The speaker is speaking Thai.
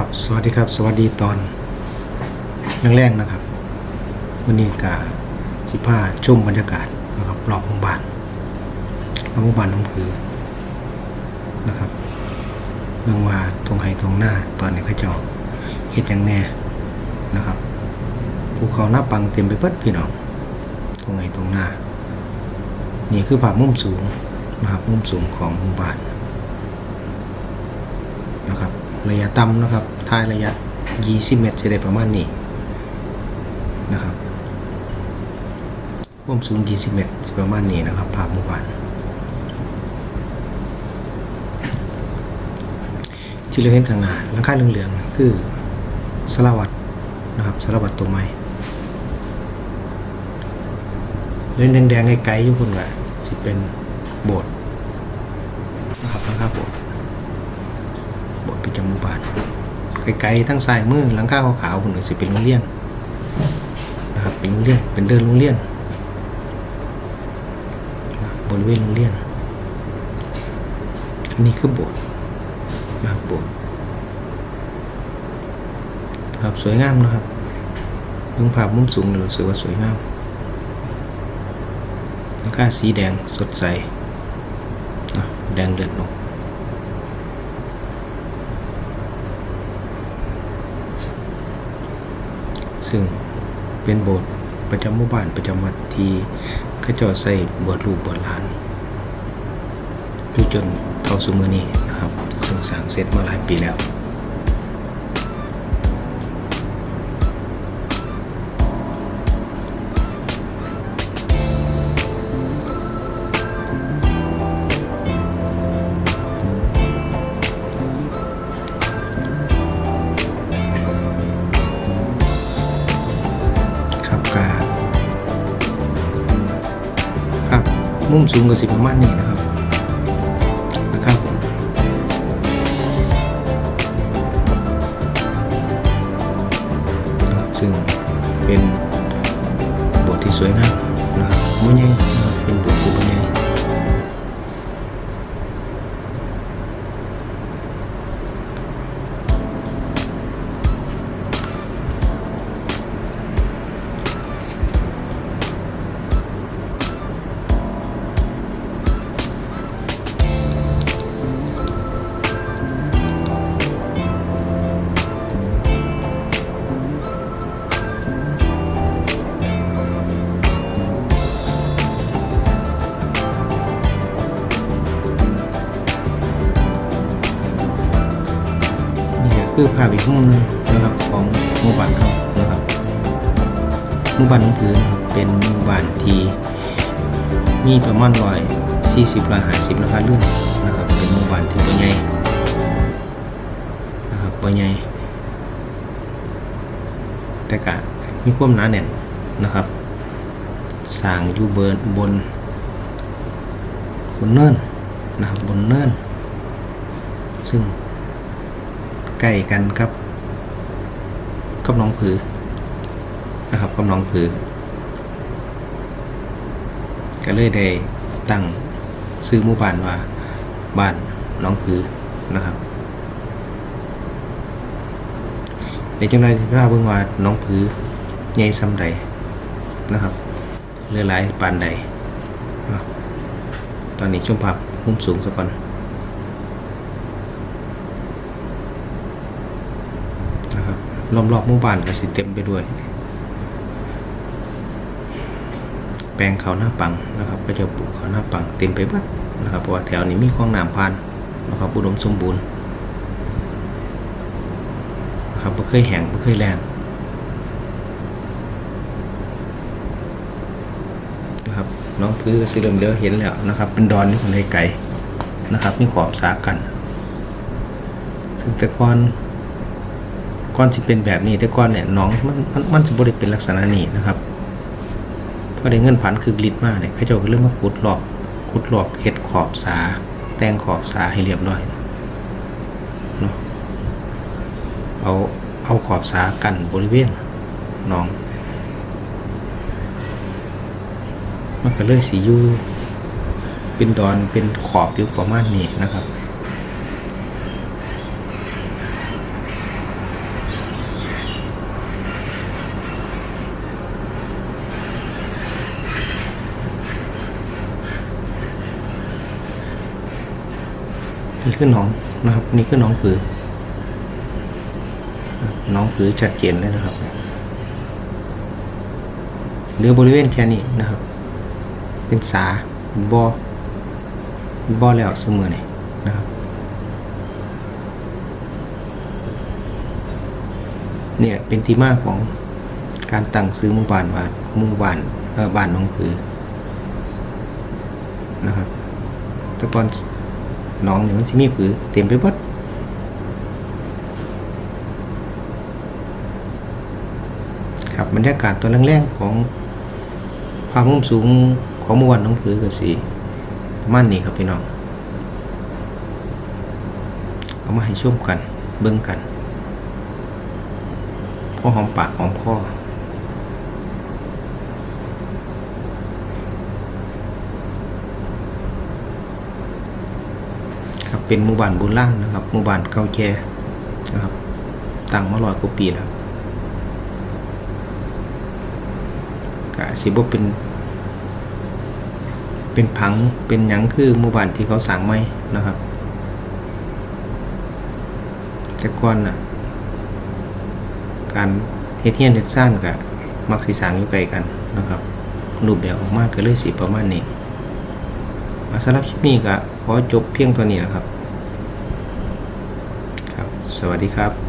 ครับสวัสดีครับ สวัสดีตอนแรกๆนะครับวันนี้กาสิผ้าชุ่มบรรยากาศนะครับรอบหมู่บ้านรอบหมู่บ้านน้องผือนะครับเมืองว่าตรงไห้ตรงหน้าตอนนี้เขาเจ้าเฮ็ดอย่างแน่นะครับภูเขาหน้าปังเต็มไปเบิดพี่น้องตรงไห้ตรงหน้า นี่คือภาพมุมสูงนะครับมุมสูงของหมู่บ้านนะครับ ระยะต่ำนะครับท้ายระยะ 20 เมตรจะได้ประมาณนี้นะครับความสูง 20 เมตรประมาณนี้นะครับภาพหมู่บ้านที่เราเห็นข้างหน้าหลังคาเหลืองๆคือสลาวัตนะครับสลาวัตตัวไม้เล่นแดงๆไกลๆอยู่คนว่าสิเป็นโบสถ์นะครับหลังคาโบสถ์ บทประจำหมู่บ้านไกลๆทั้งซ้ายมือหลังคาขาวๆคนอื่นสิเป็นโรงเรียนนะครับเป็นโรงเรียนเป็นเดินโรงเรียนบริเวณโรงเรียน อันนี้คือโบสถ์นะครับโบสถ์ครับสวยงามนะครับเพิ่งภาพมุมสูงเลยรู้สึกว่าสวยงามหลังคาสีแดงสดใส แดงเดือดนก ซึ่งเป็นโบสถ์ประจำหมู่บ้านประจำวัดที่เขาเจ้าใส่บสถ์รูปบสถ์หลานอยู่จนเท่าสมือนี้นะครับ ซึ่งสร้างเสร็จมาหลายปีแล้ว มุมสูงกับสิประมาณนี้นะครับนะครับซึ่งเป็นบทที่สวยงาม คือภาพอีกมุมหนึงนะครับของหมู่บ้านเขานะครับหมู่บ้านน้องผือนะครับเป็นหมู่บ้านที่มีประมาณร้อยสี่สิบร้อยห้าสิบราคาเรื่องนะครับเป็นหมู่บ้านที่ตัวใหญ่นะครับตัวใหญ่แต่กะมีความหนาแน่นนะครับสร้างอยู่เบินบนบนเนินนะครับบนเนินซึ่ง ใกล้กันครับกับน้องผือนะครับกับน้องผือก็เลยได้ตั้งซื้อหมู่บ้านว่าบ้านน้องผือนะครับในจังไรที่พาเบิ่งว่าน้องผือใหญ่ซ้ำใดนะครับเรือหลายปานใด ตอนนี้ช่วงภาพมุมสูงสักก่อน นะค รับรอบๆหมู่บ้านก็สิเต็มไปด้วย แปลงเขาวหน้าปังนะครับ ก็จะปลูกเขาวหน้าปังเต็มไปหมดนะครับเพราะว่าแถวนี้มีคลองน้ำผ่านนะครับอุดมสมบูรณ์นะครับไม่เคยแห้งไม่เคยแรงนะครับน้องพื้นก็สิเริ่มเลี้ยวเห็นแล้วนะครับ เป็นดอนที่คนไกลนะครับมีขอบสากัน ซึ่งแต่ก่อน ก่อนสิเป็นแบบนี้ แต่ก่อนเนี่ยน้องมันมันมันจะบริเป็นลักษณะนี้นะครับพอได้เงินผันคือกลิดมากเนี่ยเขาเจ้าก็เริ่มมาขุดหลอกขุดหลอกเห็ดขอบสา แต่งขอบสาให้เรียบร้อยเนาะเอาเอาขอบสากันบริเวณน้องมันก็เลยสีอยู่เป็นดอนเป็นขอบอยู่ประมาณนี้นะครับ นี่คือหนองนะครับ นี่คือหนองผือหนองผือชัดเจนเลยนะครับเหลือบริเวณแค่นี้นะครับ เป็นสาบอบอแล้วเสมอนี่นะครับ เนี่ยเป็นที่มาของการตั้งซื้อหมู่บ้านว่าหมู่บ้านเออบ้านหนองผือนะครับแต่ก่อน น้องเนี่ยมันสิมีผือเต็มไปหมดครับบรรยากาศตัวแรงๆของภาพมุมสูงของมู่บ้านหนองผือก็สิประมาณนี้ครับพี่น้อง เอามาให้ชมกันเบิ่งกันพอหอมปากหอมคอ ครับเป็นหมู่บ้านโบราณนะครับหมู่บ้านเก่าแก่นะครับตั้งมาร้อยกว่าปีแล้วกะสิบ่เป็น เป็นผังเป็นหยังคือหมู่บ้านที่เขาสร้างใหม่นะครับ แต่ก่อนน่ะการเฮ็ดเฮียนเฮ็ดซ่านก็มักสิสร้างอยู่ไกลกันนะครับรูปแบบออกมาก็เลยสิประมาณนี้อ่า สำหรับคลิปนี้ก็ขอจบเพียงเท่านี้นะครับ ครับ สวัสดีครับ